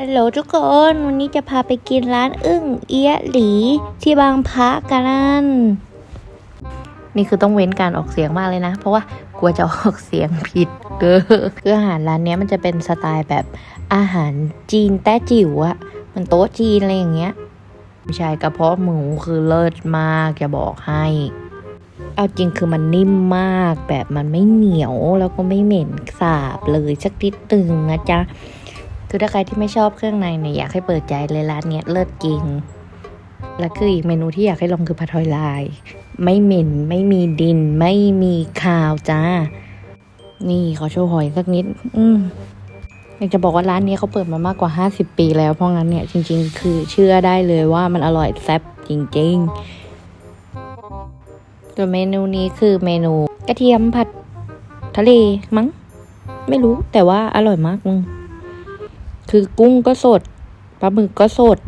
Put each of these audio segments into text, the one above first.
ฮัลโหลทุกคนวันนี้จะพาไปกินร้านอึ้งเอียหลีที่บางพระกันนี่คือต้องเว้นการออกเสียงมากเลยนะ เพราะว่ากลัวจะออกเสียงผิดเด้อคืออาหารร้านนี้มันจะเป็นสไตล์แบบอาหารจีนแต้จิ๋วอะมันโต๊ะจีนอะไรอย่างเงี้ยไม่ใช่กระเพาะหมูคือเลิศมากจะบอกให้ เอาจริงคือมันนิ่มมากแบบมันไม่เหนียวแล้วก็ไม่เหม็นสาบเลยสักนิดตึงนะจ๊ะ คือถ้าใครที่ไม่ชอบเครื่องในเนี่ยอยากให้เปิดใจเลยร้านเนี้ยเลิศจริง และคืออีกเมนูที่อยากให้ลองคือผัดหอยลาย ไม่เหม็นไม่มีดิน ไม่มีคาวจ้า นี่ขอโชว์หอยสักนิด อืมอยากจะบอกว่าร้านนี้เขาเปิดมามากกว่า 50 ปีแล้วเพราะงั้นเนี่ยจริง ๆ คือเชื่อได้เลยว่ามันอร่อยแซ่บจริงๆตัวเมนูนี้คือเมนูกระเทียมผัดทะเลมั้ง ไม่รู้แต่ว่าอร่อยมากมึง คือกุ้งก็สดปลาหมึกก็สด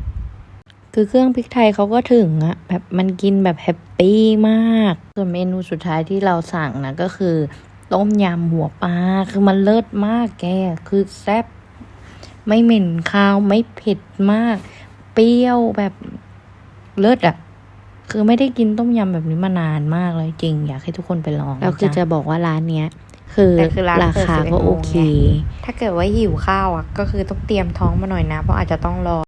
คือเครื่องพริกไทยเขาก็ถึงอะแบบมันกินแบบแฮปปี้มาก ส่วนเมนูสุดท้ายที่เราสั่งนะก็คือ ต้มยำหัวปลาคือมันเลิศมากแก คือแซ่บไม่เหม็นคาวไม่เผ็ดมาก เปรี้ยวแบบเลิศอะคือไม่ได้กินต้มยำแบบนี้มานานมากเลยจริง อยากให้ทุกคนไปลองแล้วคือจะบอกว่าร้านเนี้ย คือแต่คือร้านราเปิดคา11ก็โอเคโมงไงถ้าเกิดว่าหิวข้าวอะ ก็คือต้องเตรียมท้องมาหน่อยนะ เพราะอาจจะต้องรอ